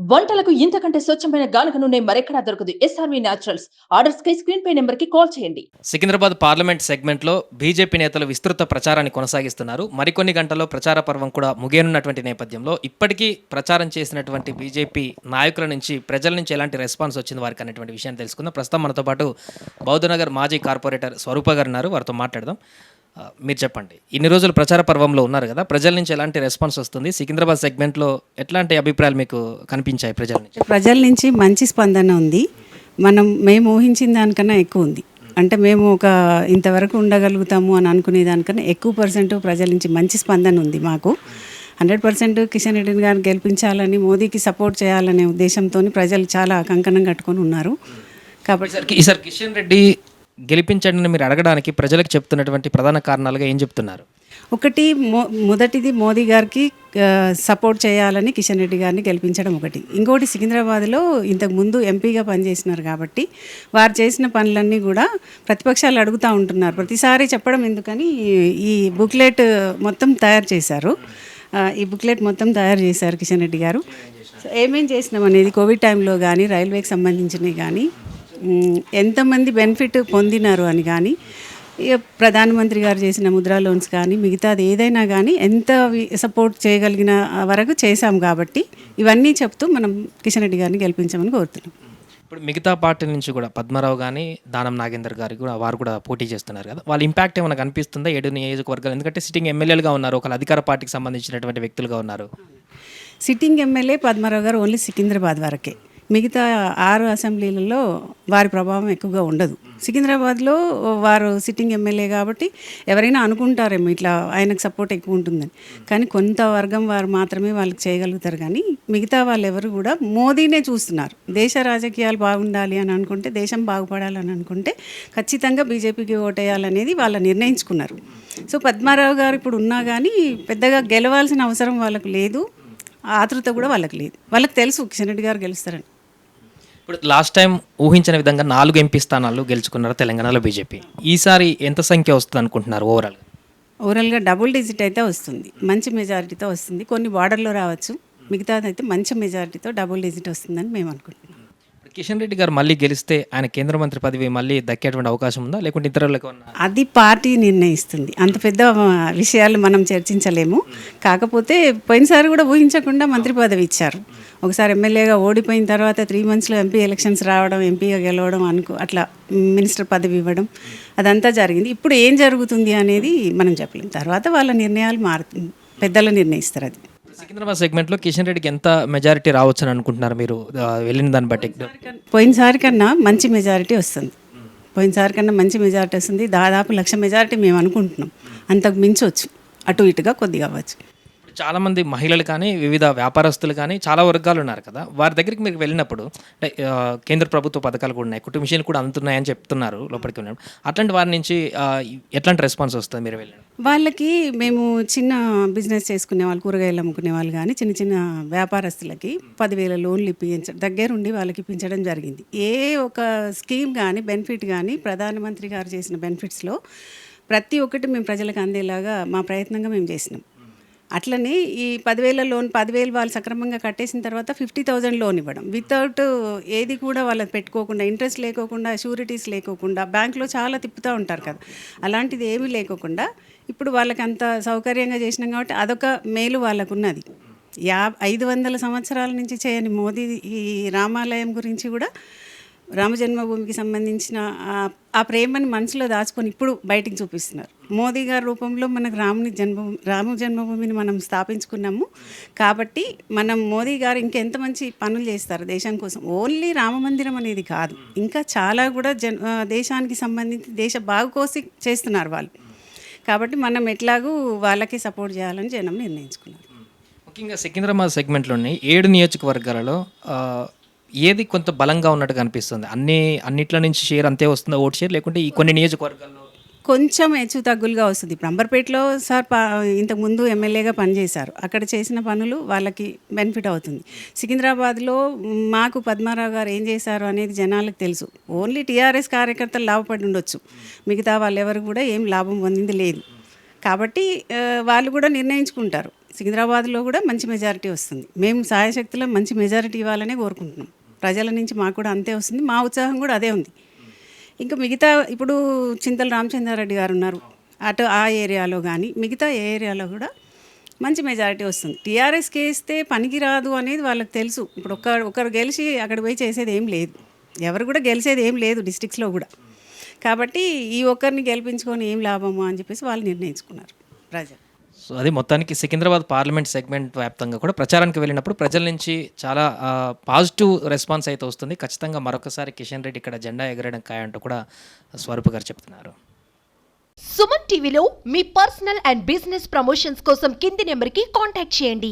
వంటలకు ఇంతకంటే స్వచ్ఛమైన గానుగ నూనె మరెక్కడా దొరకదు. ఎస్ఆర్వి న్యాచురల్స్ ఆర్డర్స్ కై స్క్రీన్ పే నెంబర్కి కాల్ చేయండి. సికింద్రాబాద్ పార్లమెంట్ సెగ్మెంట్లో బీజేపీ నేతలు విస్తృత ప్రచారాన్ని కొనసాగిస్తున్నారు. మరికొన్ని గంటల్లో ప్రచార పర్వం కూడా ముగియనున్నటువంటి నేపథ్యంలో ఇప్పటికీ ప్రచారం చేసినటువంటి బీజేపీ నాయకుల నుంచి ప్రజల నుంచి ఎలాంటి రెస్పాన్స్ వచ్చింది వారికి అనేటువంటి విషయాన్ని తెలుసుకుందాం. ప్రస్తుతం మనతో పాటు బౌద్ధనగర్ మాజీ కార్పొరేటర్ స్వరూప గారు ఉన్నారు. వారితో మాట్లాడదాం. మీరు చెప్పండి. ఇన్ని రోజులు ప్రచార పర్వంలో ఉన్నారు కదా ప్రజల నుంచి ఎలాంటి రెస్పాన్స్ వస్తుంది? సికింద్రాబాద్ సెగ్మెంట్లో ఎట్లాంటి అభిప్రాయాలు మీకు కనిపించాయి ప్రజల నుంచి? ప్రజల నుంచి మంచి స్పందన ఉంది. మనం మేము ఊహించిన దానికన్నా ఎక్కువ ఉంది. అంటే మేము ఒక ఇంతవరకు ఉండగలుగుతాము అని అనుకునే దానికన్నా ఎక్కువ పర్సెంట్ ప్రజల నుంచి మంచి స్పందన ఉంది మాకు. హండ్రెడ్ పర్సెంట్ కిషన్ రెడ్డి గారిని గెలిపించాలని మోదీకి సపోర్ట్ చేయాలనే ఉద్దేశంతో ప్రజలు చాలా కంకణం కట్టుకొని ఉన్నారు. కాబట్టి ఈసారి కిషన్ రెడ్డి గెలిపించండి మీరు అడగడానికి ప్రజలకు చెప్తున్నటువంటి ప్రధాన కారణాలుగా ఏం చెప్తున్నారు? ఒకటి మో మొదటిది మోదీ గారికి సపోర్ట్ చేయాలని కిషన్ రెడ్డి గారిని గెలిపించడం ఒకటి. ఇంకోటి సికింద్రాబాద్లో ఇంతకు ముందు ఎంపీగా పనిచేసినారు కాబట్టి వారు చేసిన పనులన్నీ కూడా ప్రతిపక్షాలు అడుగుతూ ఉంటున్నారు. ప్రతిసారి చెప్పడం ఎందుకని ఈ- బుక్లెట్ మొత్తం తయారు చేశారు. ఈ బుక్లెట్ మొత్తం తయారు చేశారు కిషన్ రెడ్డి గారు. ఏమేం చేసినాం అనేది కోవిడ్ టైంలో కానీ రైల్వేకి సంబంధించినవి కానీ ఎంతమంది బెనిఫిట్ పొందినారు అని కానీ ప్రధానమంత్రి గారు చేసిన ముద్రా లోన్స్ కానీ మిగతాది ఏదైనా కానీ ఎంత సపోర్ట్ చేయగలిగిన వరకు చేశాం కాబట్టి ఇవన్నీ చెప్తూ మనం కిషన్ రెడ్డి గారిని గెలిపించామని కోరుతున్నాం. ఇప్పుడు మిగతా పార్టీ నుంచి కూడా పద్మారావు కానీ దానం నాగేందర్ గారు కూడా వారు కూడా పోటీ చేస్తున్నారు కదా. వాళ్ళ ఇంపాక్ట్ ఏమైనా కనిపిస్తుందా ఏడు నియోజకవర్గాలు? ఎందుకంటే సిట్టింగ్ ఎమ్మెల్యేలుగా ఉన్నారు ఒకళ్ళు అధికార పార్టీకి సంబంధించినటువంటి వ్యక్తులుగా ఉన్నారు. సిట్టింగ్ ఎమ్మెల్యే పద్మారావు గారు ఓన్లీ సికింద్రాబాద్ వరకే. మిగతా ఆరు అసెంబ్లీలలో వారి ప్రభావం ఎక్కువగా ఉండదు. సికింద్రాబాద్లో వారు సిట్టింగ్ ఎమ్మెల్యే కాబట్టి ఎవరైనా అనుకుంటారేమో ఇట్లా ఆయనకు సపోర్ట్ ఎక్కువ ఉంటుందని. కానీ కొంత వర్గం వారు మాత్రమే వాళ్ళకి చేయగలుగుతారు కానీ మిగతా వాళ్ళు ఎవరు కూడా మోదీనే చూస్తున్నారు. దేశ రాజకీయాలు బాగుండాలి అని అనుకుంటే దేశం బాగుపడాలని అనుకుంటే ఖచ్చితంగా బీజేపీకి ఓటేయాలనేది వాళ్ళు నిర్ణయించుకున్నారు. సో పద్మారావు గారు ఇప్పుడు ఉన్నా కానీ పెద్దగా గెలవాల్సిన అవసరం వాళ్ళకు లేదు. ఆతృత కూడా వాళ్ళకి లేదు. వాళ్ళకి తెలుసు కిషన్ రెడ్డి గారు గెలుస్తారని. ఇప్పుడు లాస్ట్ టైం ఊహించిన విధంగా నాలుగు ఎంపీ స్థానాలు గెలుచుకున్నారు తెలంగాణలో బీజేపీ. ఈసారి ఎంత సంఖ్య వస్తుంది అనుకుంటున్నారు ఓవరాల్ ఓవరాల్గా డబుల్ డిజిట్ అయితే వస్తుంది. మంచి మెజారిటీతో వస్తుంది. కొన్ని బార్డర్లో రావచ్చు. మిగతాదైతే మంచి మెజారిటీతో డబుల్ డిజిట్ వస్తుందని మేము అనుకుంటున్నాం. కిషన్ రెడ్డి గారు మళ్ళీ గెలిస్తే ఆయన కేంద్ర మంత్రి పదవి మళ్ళీ దక్కేటువంటి అవకాశం ఉందా? లేకుంటే ఇతరులకు అది పార్టీ నిర్ణయిస్తుంది. అంత పెద్ద విషయాలు మనం చర్చించలేము. కాకపోతే పోయినసారి కూడా ఊహించకుండా మంత్రి పదవి ఇచ్చారు. ఒకసారి ఎమ్మెల్యేగా ఓడిపోయిన తర్వాత త్రీ మంత్స్లో ఎంపీ ఎలక్షన్స్ రావడం ఎంపీగా గెలవడం అనుకో అట్లా మినిస్టర్ పదవి ఇవ్వడం అదంతా జరిగింది. ఇప్పుడు ఏం జరుగుతుంది అనేది మనం చెప్పలేం. తర్వాత వాళ్ళ నిర్ణయాలు మారు పెద్దలు నిర్ణయిస్తారు అది. సికింద్రాబాద్ సెగ్మెంట్లో కిషన్ రెడ్డికి ఎంత మెజారిటీ రావచ్చు అని అనుకుంటున్నారు మీరు? వెళ్ళిన దాన్ని బట్టి. పోయినసారి కన్నా మంచి మెజారిటీ వస్తుంది. పోయినసారి కన్నా మంచి మెజారిటీ వస్తుంది. దాదాపు లక్ష మెజారిటీ మేము అనుకుంటున్నాం. అంతకు మించవచ్చు అటు ఇటుగా కొద్దిగా అవ్వచ్చు. చాలామంది మహిళలు కానీ వివిధ వ్యాపారస్తులు కానీ చాలా వర్గాలు ఉన్నారు కదా. వారి దగ్గరికి మీరు వెళ్ళినప్పుడు అంటే కేంద్ర ప్రభుత్వ పథకాలు కూడా ఉన్నాయి. కుటుంబ మిషన్ కూడా అందుతున్నాయని చెప్తున్నారు లోపలికి వెళ్ళినప్పుడు. అట్లాంటి వారి నుంచి ఎట్లాంటి రెస్పాన్స్ వస్తుంది మీరు వెళ్ళిన వాళ్ళకి మేము చిన్న బిజినెస్ చేసుకునే వాళ్ళు కూరగాయలు అమ్ముకునే వాళ్ళు కానీ చిన్న చిన్న వ్యాపారస్తులకి పదివేల లోన్లు ఇప్పించడం దగ్గరుండి వాళ్ళకి ఇప్పించడం జరిగింది. ఏ ఒక స్కీమ్ కానీ బెనిఫిట్ కానీ ప్రధానమంత్రి గారు చేసిన బెనిఫిట్స్లో ప్రతి ఒక్కటి మేము ప్రజలకు అందేలాగా మా ప్రయత్నంగా మేము చేసినాం. అట్లనే ఈ పదివేల లోన్ పదివేలు వాళ్ళు సక్రమంగా కట్టేసిన తర్వాత ఫిఫ్టీ థౌజండ్ లోన్ ఇవ్వడం. వితౌట్ ఏది కూడా వాళ్ళకి పెట్టుకోకుండా ఇంట్రెస్ట్ లేకోకుండా షూరిటీస్ లేకోకుండా బ్యాంక్లో చాలా తిప్పుతూ ఉంటారు కదా. అలాంటిది ఏమీ లేకోకుండా ఇప్పుడు వాళ్ళకి అంత సౌకర్యంగా చేసినాం కాబట్టి అదొక మేలు వాళ్ళకు ఉన్నది యా ఐదు వందల సంవత్సరాల నుంచి చేయని మోదీ ఈ రామాలయం గురించి కూడా రామ జన్మభూమికి సంబంధించిన ఆ- ప్రేమని మనసులో దాచుకొని ఇప్పుడు బయటికి చూపిస్తున్నారు. మోదీ గారి రూపంలో మనకు రాముని జన్మభూమి రామ జన్మభూమిని మనం స్థాపించుకున్నాము. కాబట్టి మనం మోదీ గారు ఇంకెంత మంచి పనులు చేస్తారు దేశం కోసం. ఓన్లీ రామ మందిరం అనేది కాదు. ఇంకా చాలా కూడా జన్ దేశానికి సంబంధించి దేశ బాగు కోసి చేస్తున్నారు వాళ్ళు. కాబట్టి మనం ఎట్లాగూ వాళ్ళకి సపోర్ట్ చేయాలని జనం నిర్ణయించుకున్నారు. ముఖ్యంగా సికింద్రాబాద్ సెగ్మెంట్లోని ఏడు నియోజకవర్గాలలో ఏది కొంత బలంగా ఉన్నట్టు కనిపిస్తుంది? అన్ని అన్నిట్ల నుంచి షేర్ అంతే వస్తుందా ఓటు షేర్? లేకుంటే ఈ కొన్ని నియోజకవర్గాల్లో కొంచెం హెచ్చు తగ్గులుగా వస్తుంది. ఇప్పుడు అంబర్పేటలో సార్ పా ఇంతకుముందు ఎమ్మెల్యేగా పనిచేశారు. అక్కడ చేసిన పనులు వాళ్ళకి బెనిఫిట్ అవుతుంది. సికింద్రాబాద్లో మాకు పద్మారావు గారు ఏం చేశారు అనేది జనాలకు తెలుసు. ఓన్లీ టీఆర్ఎస్ కార్యకర్తలు లాభపడి ఉండొచ్చు. మిగతా వాళ్ళెవరు కూడా ఏం లాభం పొందింది లేదు. కాబట్టి వాళ్ళు కూడా నిర్ణయించుకుంటారు. సికింద్రాబాద్లో కూడా మంచి మెజారిటీ వస్తుంది. మేము సాయశక్తిలో మంచి మెజారిటీ ఇవ్వాలనే కోరుకుంటున్నాం. ప్రజల నుంచి మాకు కూడా అంతే వస్తుంది. మా ఉత్సాహం కూడా అదే ఉంది. ఇంకా మిగతా ఇప్పుడు చింతల రామచంద్రారెడ్డి గారు ఉన్నారు. అటు ఆ ఏరియాలో కానీ మిగతా ఏ ఏరియాలో కూడా మంచి మెజారిటీ వస్తుంది. టీఆర్ఎస్కి వేస్తే పనికిరాదు అనేది వాళ్ళకి తెలుసు. ఇప్పుడు ఒక ఒకరు గెలిచి అక్కడ పోయి చేసేది ఏం లేదు. ఎవరు కూడా గెలిచేది ఏం లేదు డిస్టిక్స్లో కూడా. కాబట్టి ఈ ఒక్కరిని గెలిపించుకొని ఏం లాభము అని చెప్పేసి వాళ్ళు నిర్ణయించుకున్నారు. ప్రజలు. సో అది మొత్తానికి సికింద్రాబాద్ పార్లమెంట్ సెగ్మెంట్ వ్యాప్తంగా కూడా ప్రచారానికి వెళ్ళినప్పుడు ప్రజల నుంచి చాలా పాజిటివ్ రెస్పాన్స్ అయితే వస్తుంది. ఖచ్చితంగా మరొకసారి కిషన్ రెడ్డి ఇక్కడ జెండా ఎగరడం కాయంటూ కూడా స్వరూప్ గారు చెప్తున్నారు. సుమన్ టీవీలో మీ పర్సనల్ అండ్ బిజినెస్ ప్రమోషన్స్ కోసం కింది నెంబర్కి కాంటాక్ట్ చేయండి.